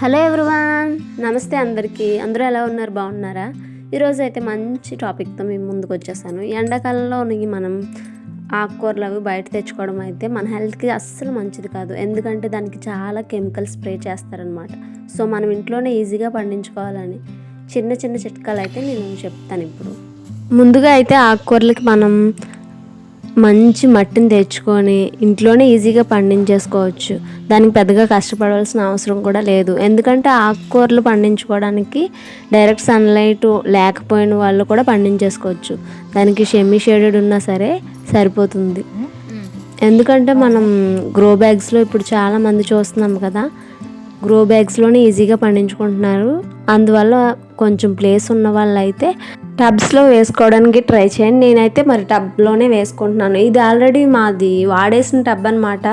Hello everyone. నమస్తే అందరికీ. అందరూ ఎలా ఉన్నారు? బాగున్నారా? ఈరోజు అయితే మంచి టాపిక్తో మేము ముందుకు వచ్చేసాను. ఎండాకాలంలో మనం ఆకుకూరలు అవి బయట తెచ్చుకోవడం అయితే మన హెల్త్కి అస్సలు మంచిది కాదు. ఎందుకంటే దానికి చాలా కెమికల్ స్ప్రే చేస్తారనమాట సో మనం ఇంట్లోనే ఈజీగా పండించుకోవాలని చిన్న చిన్న చిట్కాలు అయితే నేను చెప్తాను ఇప్పుడు ముందుగా అయితే ఆకుకూరలకి మనం మంచి మట్టిని తెచ్చుకొని ఇంట్లోనే ఈజీగా పండించేసుకోవచ్చు. దానికి పెద్దగా కష్టపడవలసిన అవసరం కూడా లేదు. ఎందుకంటే ఆకుకూరలు పండించుకోవడానికి డైరెక్ట్ సన్లైట్ లేకపోయిన వాళ్ళు కూడా పండించేసుకోవచ్చు. దానికి షెమ్మి షేడెడ్ ఉన్నా సరే సరిపోతుంది. ఎందుకంటే మనం గ్రో బ్యాగ్స్లో ఇప్పుడు చాలా మంది చూస్తున్నాం కదా గ్రో బ్యాగ్స్లోనే ఈజీగా పండించుకుంటున్నారు. అందువల్ల కొంచెం ప్లేస్ ఉన్న వాళ్ళు అయితే టబ్స్లో వేసుకోవడానికి ట్రై చేయండి. నేనైతే మరి టబ్లోనే వేసుకుంటున్నాను. ఇది ఆల్రెడీ మాది వాడేసిన టబ్ అనమాట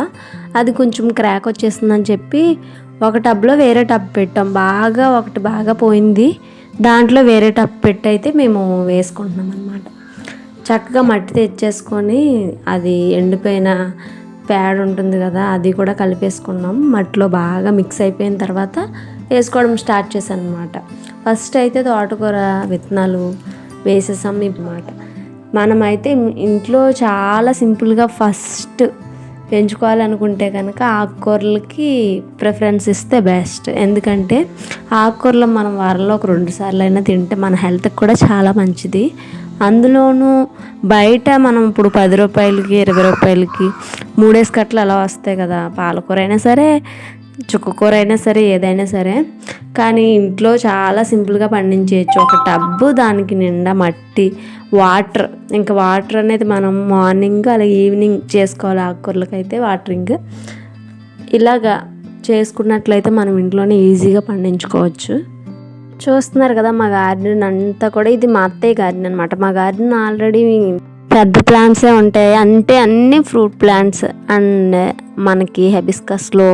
అది కొంచెం క్రాక్ వచ్చేసిందని చెప్పి ఒక టబ్లో వేరే టబ్ పెట్టాం. బాగా ఒకటి బాగా పోయింది. దాంట్లో వేరే టబ్ పెట్టి అయితే మేము వేసుకుంటున్నాం అనమాట చక్కగా మట్టి తెచ్చేసుకొని అది ఎండిపోయిన ప్యాడ్ ఉంటుంది కదా అది కూడా కలిపేసుకున్నాం. మట్టిలో బాగా మిక్స్ అయిపోయిన తర్వాత వేసుకోవడం స్టార్ట్ చేశాను అనమాట ఫస్ట్ అయితే తోటకూర విత్తనాలు వేసేసాం అనమాట మనమైతే ఇంట్లో చాలా సింపుల్గా ఫస్ట్ పెంచుకోవాలనుకుంటే కనుక ఆకుకూరలకి ప్రిఫరెన్స్ ఇస్తే బెస్ట్ ఎందుకంటే ఆకుకూరలు మనం వారంలో ఒక రెండు సార్లు అయినా తింటే మన హెల్త్కి కూడా చాలా మంచిది. అందులోనూ బయట మనం ఇప్పుడు పది రూపాయలకి ఇరవై రూపాయలకి మూడేసి కట్టలు అలా వస్తాయి కదా. పాలకూర అయినా సరే చుక్కకూర అయినా సరే ఏదైనా సరే. కానీ ఇంట్లో చాలా సింపుల్గా పండించేయచ్చు. ఒక టబ్బు దానికి నిండా మట్టి వాటర్. ఇంకా వాటర్ అనేది మనం మార్నింగ్ అలాగే ఈవినింగ్ చేసుకోవాలి ఆకుకూరలకైతే వాటరింగ్. ఇలాగా చేసుకున్నట్లయితే మనం ఇంట్లోనే ఈజీగా పండించుకోవచ్చు. చూస్తున్నారు కదా మా గార్డెన్ అంతా కూడా. ఇది మా అత్తయ్య గార్డెన్ అనమాట మా గార్డెన్ ఆల్రెడీ పెద్ద ప్లాంట్సే ఉంటాయి. అంటే అన్ని ఫ్రూట్ ప్లాంట్స్ అండ్ మనకి హెబిస్కస్లో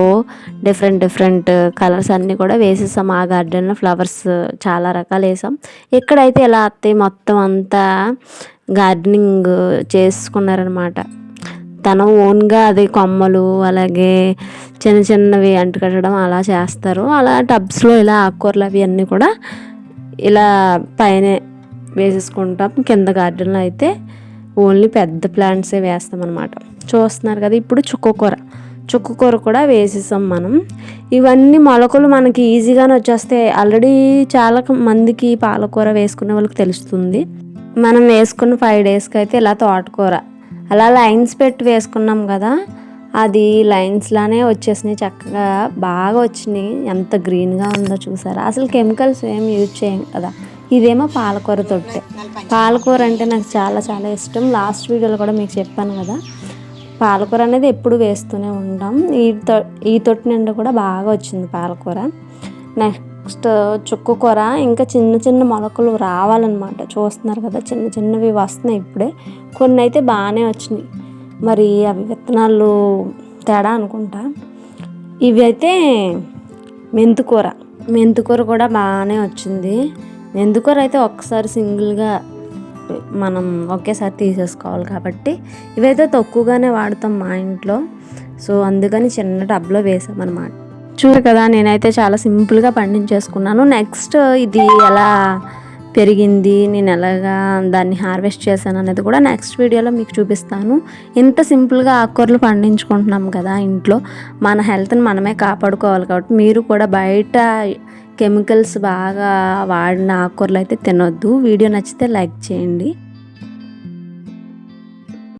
డిఫరెంట్ డిఫరెంట్ కలర్స్ అన్నీ కూడా వేసేసాం. ఆ గార్డెన్లో ఫ్లవర్స్ చాలా రకాలు వేసాం. ఇక్కడైతే ఇలా అత్తయ్య మొత్తం అంతా గార్డెనింగ్ చేసుకున్నారనమాట తన ఓన్గా అది కొమ్మలు అలాగే చిన్న చిన్నవి అంటుకట్టడం అలా చేస్తారు. అలా టబ్స్లో ఇలా ఆకుకూరలు అవి అన్నీ కూడా ఇలా పైన వేసేసుకుంటాం. కింద గార్డెన్లో అయితే ఓన్లీ పెద్ద ప్లాంట్సే వేస్తాం అనమాట చూస్తున్నారు కదా ఇప్పుడు చుక్కకూర చుక్కకూర కూడా వేసేసాం మనం. ఇవన్నీ మొలకలు మనకి ఈజీగానే వచ్చేస్తాయి ఆల్రెడీ చాలా మందికి పాలకూర వేసుకునే వాళ్ళకి తెలుస్తుంది. మనం వేసుకున్న ఫైవ్ డేస్కి అయితే ఇలా తోటకూర అలా లైన్స్ పెట్టి వేసుకున్నాం కదా అది లైన్స్లానే వచ్చేసినాయి చక్కగా. బాగా వచ్చినాయి. ఎంత గ్రీన్గా ఉందో చూసారా? అసలు కెమికల్స్ ఏం యూజ్ చేయం కదా. ఇదేమో పాలకూర తొట్టె. పాలకూర అంటే నాకు చాలా చాలా ఇష్టం. లాస్ట్ వీడియోలో కూడా మీకు చెప్పాను కదా. పాలకూర అనేది ఎప్పుడు వేస్తూనే ఉంటాం. ఈ తొ ఈ తొట్టి నిండా కూడా బాగా వచ్చింది పాలకూర. నెక్స్ట్ చుక్కు కూర ఇంకా చిన్న చిన్న మొలకలు రావాలన్నమాట. చూస్తున్నారు కదా చిన్న చిన్నవి వస్తున్నాయి ఇప్పుడే. కొన్ని అయితే బాగానే వచ్చినాయి. మరి అవి విత్తనాలు తేడా అనుకుంటా. ఇవి అయితే మెంతుకూర మెంతుకూర కూడా బాగానే వచ్చింది. మెంతుకూర అయితే ఒక్కసారి సింగిల్గా మనం ఒకేసారి తీసేసుకోవాలి కాబట్టి. ఇవైతే తక్కువగానే వాడతాం మా ఇంట్లో. సో అందుకని చిన్న టబ్లో వేసామన్నమాట. చూడు కదా నేనైతే చాలా సింపుల్గా పండించేసుకున్నాను. నెక్స్ట్ ఇది ఎలా పెరిగింది నేను ఎలాగా దాన్ని హార్వెస్ట్ చేశాను అనేది కూడా నెక్స్ట్ వీడియోలో మీకు చూపిస్తాను. ఇంత సింపుల్గా ఆకుకూరలు పండించుకుంటున్నాం కదా ఇంట్లో మన హెల్త్ని మనమే కాపాడుకోవాలి కాబట్టి మీరు కూడా బయట కెమికల్స్ బాగా వాడిన ఆకుకూరలు అయితే తినొద్దు. వీడియో నచ్చితే లైక్ చేయండి.